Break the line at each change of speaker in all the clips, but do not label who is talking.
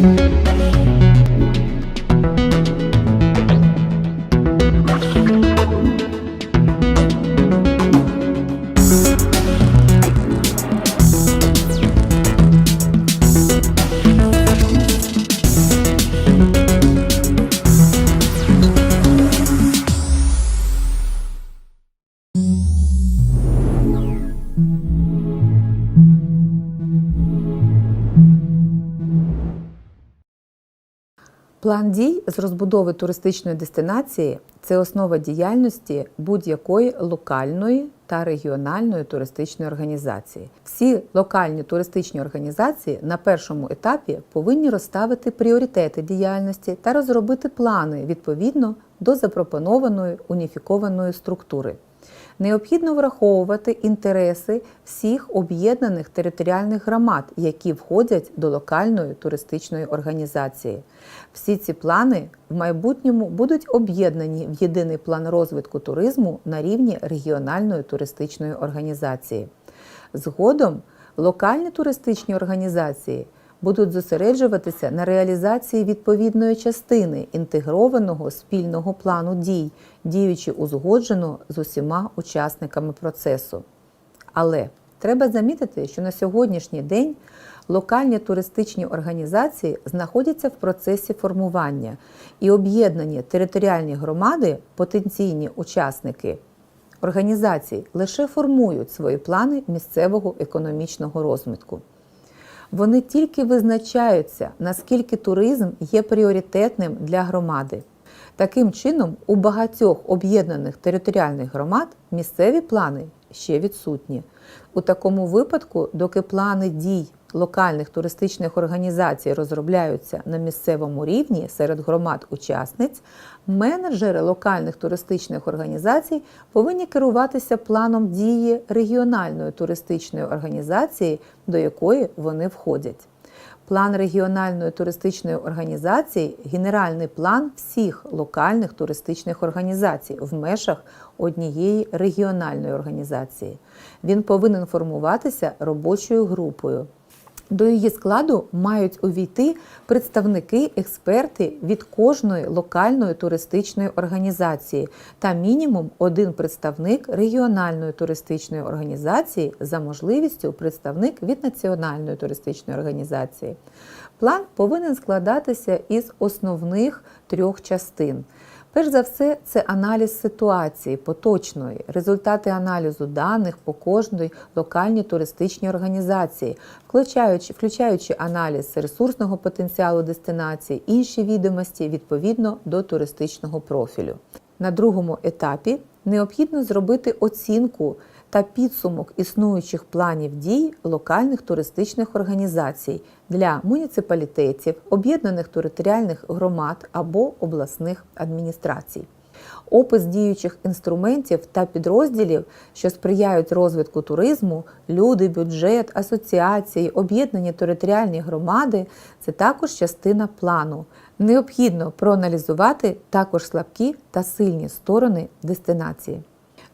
thank you План дій з розбудови туристичної дестинації це основа діяльності будь-якої локальної та регіональної туристичної організації. Всі локальні туристичні організації на першому етапі повинні розставити пріоритети діяльності та розробити плани відповідно до запропонованої уніфікованої структури. Необхідно враховувати інтереси всіх об'єднаних територіальних громад, які входять до локальної туристичної організації. Всі ці плани в майбутньому будуть об'єднані в єдиний план розвитку туризму на рівні регіональної туристичної організації. Згодом локальні туристичні організації будуть зосереджуватися на реалізації відповідної частини інтегрованого спільного плану дій, діючи узгоджено з усіма учасниками процесу. Але треба замітити, що на сьогоднішній день локальні туристичні організації знаходяться в процесі формування і об'єднані територіальні громади, потенційні учасники організацій, лише формують свої плани місцевого економічного розвитку. Вони тільки визначаються, наскільки туризм є пріоритетним для громади. Таким чином, у багатьох об'єднаних територіальних громад місцеві плани ще відсутні. У такому випадку, доки плани дій локальних туристичних організацій розробляються на місцевому рівні серед громад-учасниць, менеджери локальних туристичних організацій повинні керуватися планом дії регіональної туристичної організації, до якої вони входять. План регіональної туристичної організації генеральний план всіх локальних туристичних організацій в межах однієї регіональної організації. Він повинен формуватися робочою групою. До її складу мають увійти представники, експерти від кожної локальної туристичної організації та мінімум один представник регіональної туристичної організації за можливістю представник від національної туристичної організації. План повинен складатися із основних трьох частин. Перш за все, це аналіз ситуації поточної, результати аналізу даних по кожній локальній туристичній організації, включаючи, включаючи аналіз ресурсного потенціалу дестинації, інші відомості відповідно до туристичного профілю. На другому етапі необхідно зробити оцінку та підсумок існуючих планів дій локальних туристичних організацій для муніципалітетів, об'єднаних територіальних громад або обласних адміністрацій. Опис діючих інструментів та підрозділів, що сприяють розвитку туризму, люди, бюджет, асоціації, об'єднані територіальні громади це також частина плану. Необхідно проаналізувати також слабкі та сильні сторони дестинації.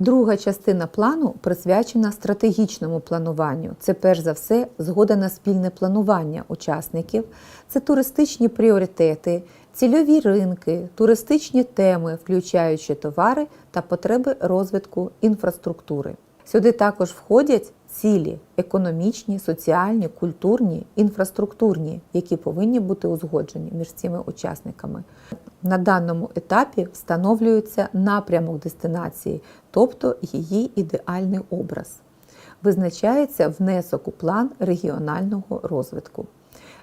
Друга частина плану присвячена стратегічному плануванню. Це перш за все згода на спільне планування учасників, це туристичні пріоритети, цільові ринки, туристичні теми, включаючи товари та потреби розвитку інфраструктури. Сюди також входять цілі економічні, соціальні, культурні, інфраструктурні, які повинні бути узгоджені між цими учасниками. На даному етапі встановлюється напрямок дестинації, тобто її ідеальний образ. Визначається внесок у план регіонального розвитку.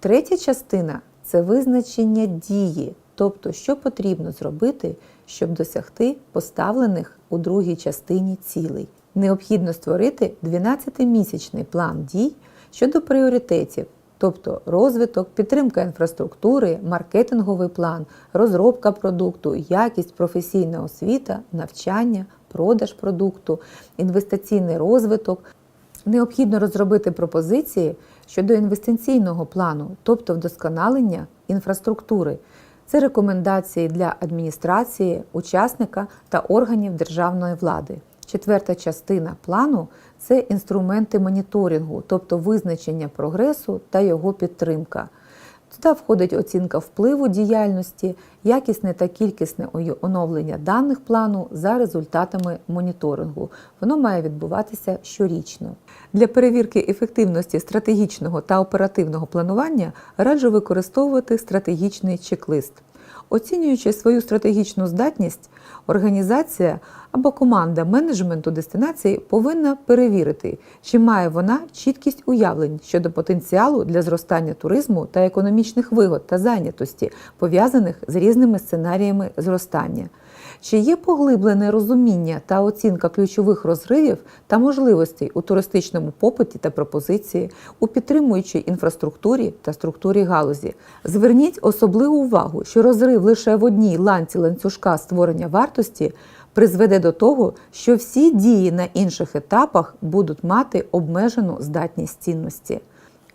Третя частина це визначення дії, тобто, що потрібно зробити, щоб досягти поставлених у другій частині цілей. Необхідно створити 12-місячний план дій щодо пріоритетів, тобто розвиток, підтримка інфраструктури, маркетинговий план, розробка продукту, якість професійна освіта, навчання, продаж продукту, інвестиційний розвиток. Необхідно розробити пропозиції щодо інвестиційного плану, тобто вдосконалення інфраструктури. Це рекомендації для адміністрації, учасника та органів державної влади. Четверта частина плану це інструменти моніторингу, тобто визначення прогресу та його підтримка. Туди входить оцінка впливу діяльності, якісне та кількісне оновлення даних плану за результатами моніторингу. Воно має відбуватися щорічно. Для перевірки ефективності стратегічного та оперативного планування раджу використовувати стратегічний чек-лист. Оцінюючи свою стратегічну здатність, організація або команда менеджменту дестинації повинна перевірити, чи має вона чіткість уявлень щодо потенціалу для зростання туризму та економічних вигод та зайнятості, пов'язаних з різними сценаріями зростання. Чи є поглиблене розуміння та оцінка ключових розривів та можливостей у туристичному попиті та пропозиції, у підтримуючій інфраструктурі та структурі галузі? Зверніть особливу увагу, що розрив лише в одній ланці ланцюжка створення вартості призведе до того, що всі дії на інших етапах будуть мати обмежену здатність цінності.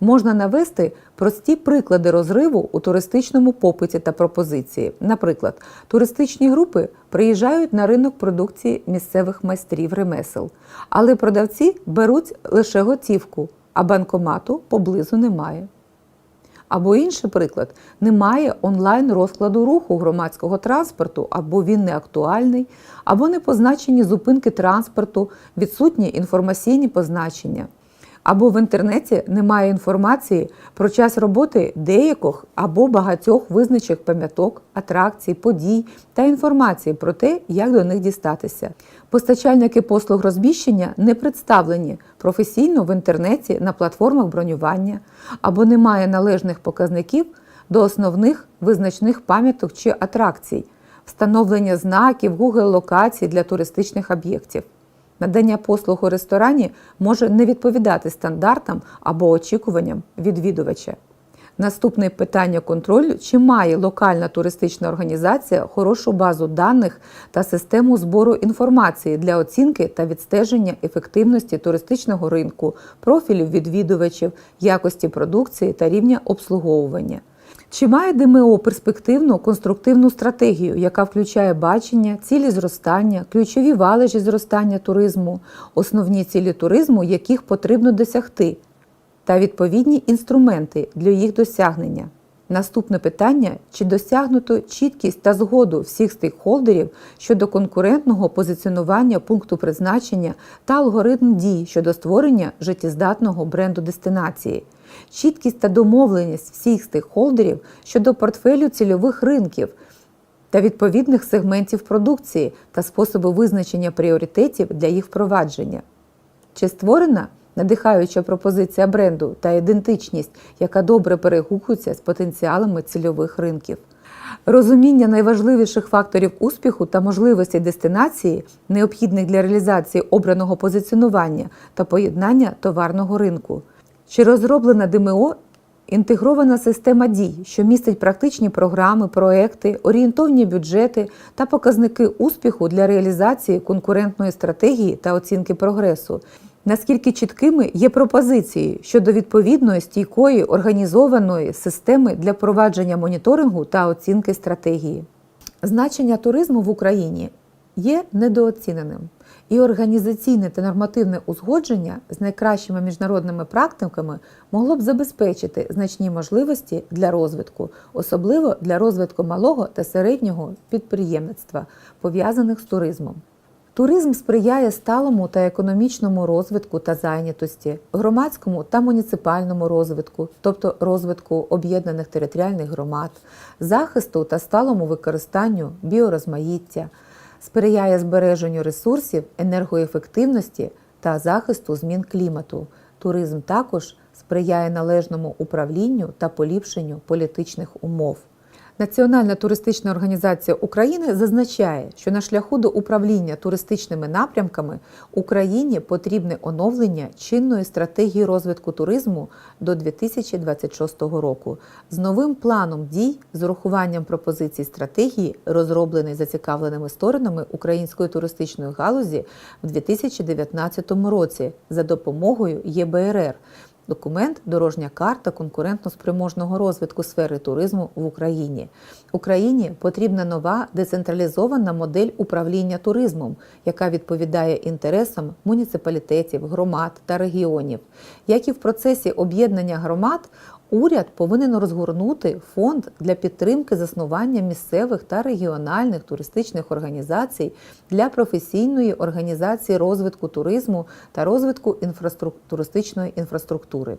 Можна навести прості приклади розриву у туристичному попиті та пропозиції. Наприклад, туристичні групи приїжджають на ринок продукції місцевих майстрів ремесел, але продавці беруть лише готівку, а банкомату поблизу немає. Або інший приклад: немає онлайн розкладу руху громадського транспорту, або він не актуальний, або не позначені зупинки транспорту, відсутні інформаційні позначення. Або в інтернеті немає інформації про час роботи деяких або багатьох визначених пам'яток, атракцій, подій та інформації про те, як до них дістатися. Постачальники послуг розміщення не представлені професійно в інтернеті на платформах бронювання, або немає належних показників до основних визначних пам'яток чи атракцій, встановлення знаків, Google локацій для туристичних об'єктів. Надання послуг у ресторані може не відповідати стандартам або очікуванням відвідувача. Наступне питання контролю: чи має локальна туристична організація хорошу базу даних та систему збору інформації для оцінки та відстеження ефективності туристичного ринку, профілів відвідувачів, якості продукції та рівня обслуговування? Чи має ДМО перспективну конструктивну стратегію, яка включає бачення, цілі зростання, ключові валежі зростання туризму, основні цілі туризму, яких потрібно досягти, та відповідні інструменти для їх досягнення? Наступне питання: чи досягнуто чіткість та згоду всіх стейкхолдерів щодо конкурентного позиціонування пункту призначення та алгоритм дій щодо створення життєздатного бренду дестинації? Чіткість та домовленість всіх стейкхолдерів щодо портфелю цільових ринків та відповідних сегментів продукції та способи визначення пріоритетів для їх впровадження. Чи створена надихаюча пропозиція бренду та ідентичність, яка добре перегукується з потенціалами цільових ринків? Розуміння найважливіших факторів успіху та можливостей дестинації, необхідних для реалізації обраного позиціонування та поєднання товарного ринку. Чи розроблена ДМО інтегрована система дій, що містить практичні програми, проекти, орієнтовні бюджети та показники успіху для реалізації конкурентної стратегії та оцінки прогресу? Наскільки чіткими є пропозиції щодо відповідної стійкої організованої системи для провадження моніторингу та оцінки стратегії? Значення туризму в Україні є недооціненим, і організаційне та нормативне узгодження з найкращими міжнародними практиками могло б забезпечити значні можливості для розвитку, особливо для розвитку малого та середнього підприємництва, пов'язаних з туризмом. Туризм сприяє сталому та економічному розвитку та зайнятості, громадському та муніципальному розвитку, тобто розвитку об'єднаних територіальних громад, захисту та сталому використанню біорозмаїття, сприяє збереженню ресурсів, енергоефективності та захисту змін клімату. Туризм також сприяє належному управлінню та поліпшенню політичних умов. Національна туристична організація України зазначає, що на шляху до управління туристичними напрямками Україні потрібне оновлення чинної стратегії розвитку туризму до 2026 року з новим планом дій з урахуванням пропозицій стратегії, розроблений зацікавленими сторонами української туристичної галузі в 2019 році за допомогою ЄБРР. Документ Дорожня карта конкурентно-спроможного розвитку сфери туризму в Україні. Україні потрібна нова децентралізована модель управління туризмом, яка відповідає інтересам муніципалітетів, громад та регіонів. Як і в процесі об'єднання громад, Уряд повинен розгорнути фонд для підтримки заснування місцевих та регіональних туристичних організацій для професійної організації розвитку туризму та розвитку інфраструк- туристичної інфраструктури.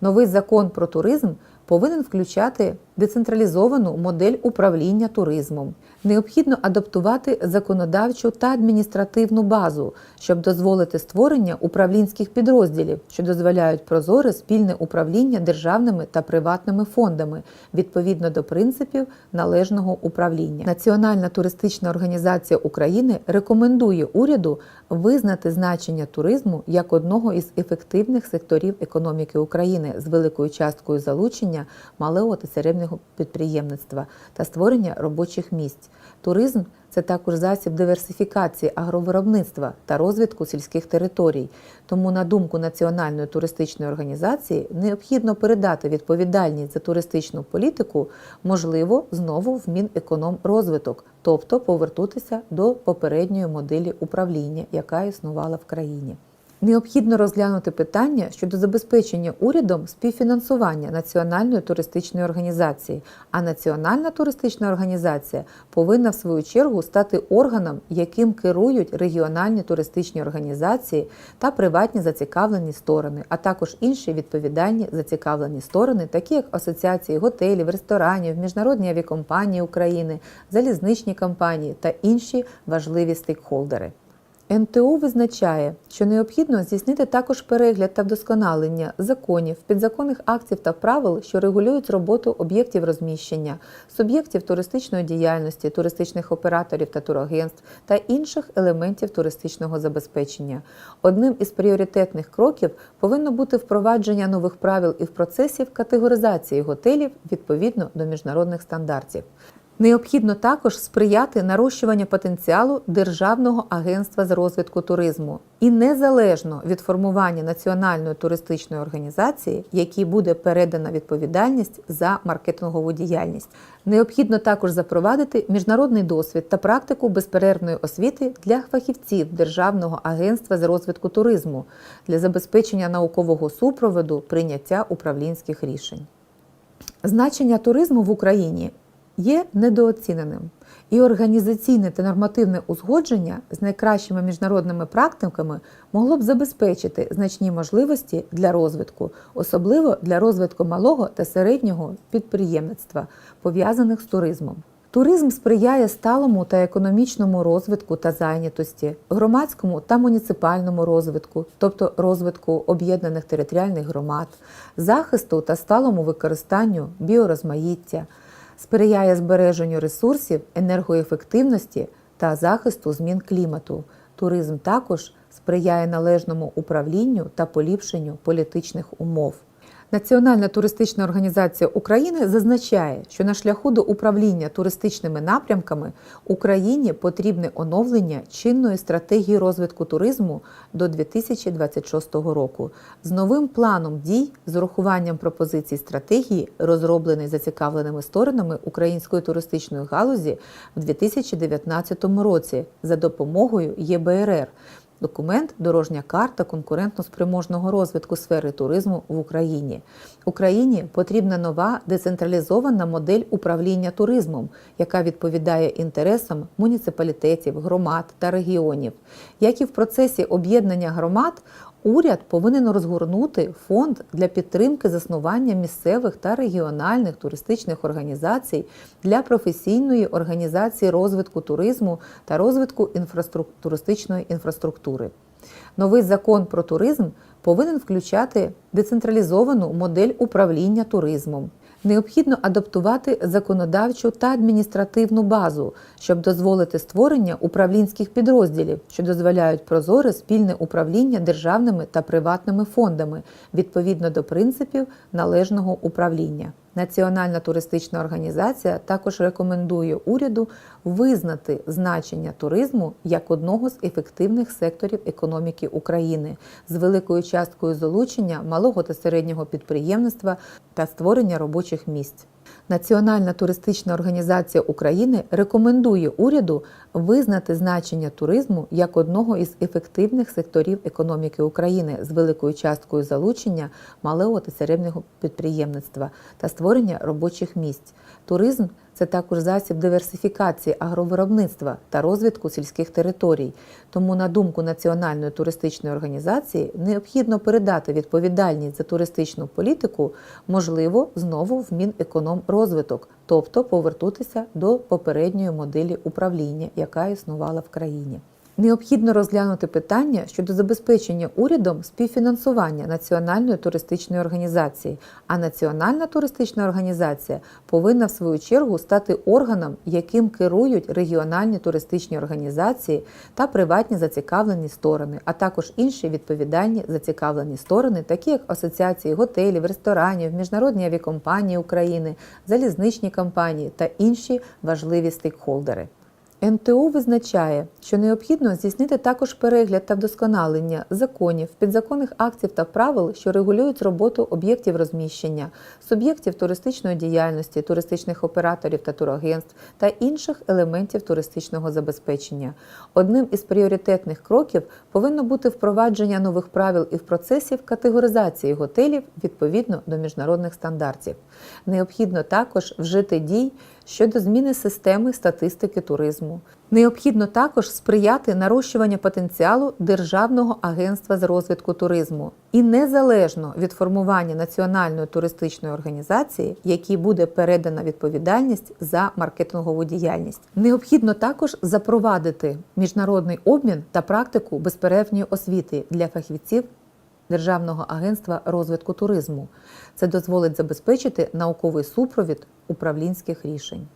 Новий закон про туризм повинен включати децентралізовану модель управління туризмом. Необхідно адаптувати законодавчу та адміністративну базу, щоб дозволити створення управлінських підрозділів, що дозволяють прозоре спільне управління державними та приватними фондами відповідно до принципів належного управління. Національна туристична організація України рекомендує уряду визнати значення туризму як одного із ефективних секторів економіки України з великою часткою залучення малого та середнього підприємництва та створення робочих місць. Туризм це також засіб диверсифікації агровиробництва та розвитку сільських територій. Тому, на думку Національної туристичної організації, необхідно передати відповідальність за туристичну політику, можливо, знову в Мінекономрозвиток, тобто повернутися до попередньої моделі управління, яка існувала в країні. Необхідно розглянути питання щодо забезпечення урядом співфінансування Національної туристичної організації, а Національна туристична організація повинна в свою чергу стати органом, яким керують регіональні туристичні організації та приватні зацікавлені сторони, а також інші відповідальні зацікавлені сторони, такі як асоціації готелів, ресторанів, міжнародні авіакомпанії України, залізничні компанії та інші важливі стейкхолдери. НТУ визначає, що необхідно здійснити також перегляд та вдосконалення законів, підзаконних актів та правил, що регулюють роботу об'єктів розміщення, суб'єктів туристичної діяльності, туристичних операторів та турагентств та інших елементів туристичного забезпечення. Одним із пріоритетних кроків повинно бути впровадження нових правил і процесів категоризації готелів відповідно до міжнародних стандартів. Необхідно також сприяти нарощуванню потенціалу Державного агентства з розвитку туризму і незалежно від формування національної туристичної організації, якій буде передана відповідальність за маркетингову діяльність. Необхідно також запровадити міжнародний досвід та практику безперервної освіти для фахівців Державного агентства з розвитку туризму для забезпечення наукового супроводу прийняття управлінських рішень. Значення туризму в Україні є недооціненим, і організаційне та нормативне узгодження з найкращими міжнародними практиками могло б забезпечити значні можливості для розвитку, особливо для розвитку малого та середнього підприємництва, пов'язаних з туризмом. Туризм сприяє сталому та економічному розвитку та зайнятості, громадському та муніципальному розвитку, тобто розвитку об'єднаних територіальних громад, захисту та сталому використанню біорозмаїття, сприяє збереженню ресурсів, енергоефективності та захисту змін клімату. Туризм також сприяє належному управлінню та поліпшенню політичних умов. Національна туристична організація України зазначає, що на шляху до управління туристичними напрямками Україні потрібне оновлення чинної стратегії розвитку туризму до 2026 року з новим планом дій з урахуванням пропозицій стратегії, розроблений зацікавленими сторонами української туристичної галузі в 2019 році за допомогою ЄБРР. Документ Дорожня карта конкурентно-спроможного розвитку сфери туризму в Україні. Україні потрібна нова децентралізована модель управління туризмом, яка відповідає інтересам муніципалітетів, громад та регіонів. Як і в процесі об'єднання громад, Уряд повинен розгорнути фонд для підтримки заснування місцевих та регіональних туристичних організацій для професійної організації розвитку туризму та розвитку інфраструк... туристичної інфраструктури. Новий закон про туризм повинен включати децентралізовану модель управління туризмом. Необхідно адаптувати законодавчу та адміністративну базу, щоб дозволити створення управлінських підрозділів, що дозволяють прозоре спільне управління державними та приватними фондами відповідно до принципів належного управління. Національна туристична організація також рекомендує уряду визнати значення туризму як одного з ефективних секторів економіки України з великою часткою залучення малого та середнього підприємництва та створення робочих місць. Національна туристична організація України рекомендує уряду визнати значення туризму як одного із ефективних секторів економіки України з великою часткою залучення малого та середнього підприємництва та створення робочих місць. Туризм це також засіб диверсифікації агровиробництва та розвитку сільських територій. Тому, на думку Національної туристичної організації, необхідно передати відповідальність за туристичну політику, можливо, знову в Мінекономрозвиток, тобто повернутися до попередньої моделі управління, яка існувала в країні. Необхідно розглянути питання щодо забезпечення урядом співфінансування Національної туристичної організації, а Національна туристична організація повинна в свою чергу стати органом, яким керують регіональні туристичні організації та приватні зацікавлені сторони, а також інші відповідальні зацікавлені сторони, такі як асоціації готелів, ресторанів, міжнародні авіакомпанії України, залізничні компанії та інші важливі стейкхолдери. НТУ визначає, що необхідно здійснити також перегляд та вдосконалення законів, підзаконних актів та правил, що регулюють роботу об'єктів розміщення, суб'єктів туристичної діяльності, туристичних операторів та турагентств та інших елементів туристичного забезпечення. Одним із пріоритетних кроків повинно бути впровадження нових правил і в процесів категоризації готелів відповідно до міжнародних стандартів. Необхідно також вжити дій щодо зміни системи статистики туризму. Необхідно також сприяти нарощуванню потенціалу Державного агентства з розвитку туризму і незалежно від формування національної туристичної організації, якій буде передана відповідальність за маркетингову діяльність. Необхідно також запровадити міжнародний обмін та практику безперервної освіти для фахівців Державного агентства розвитку туризму. Це дозволить забезпечити науковий супровід управлінських рішень.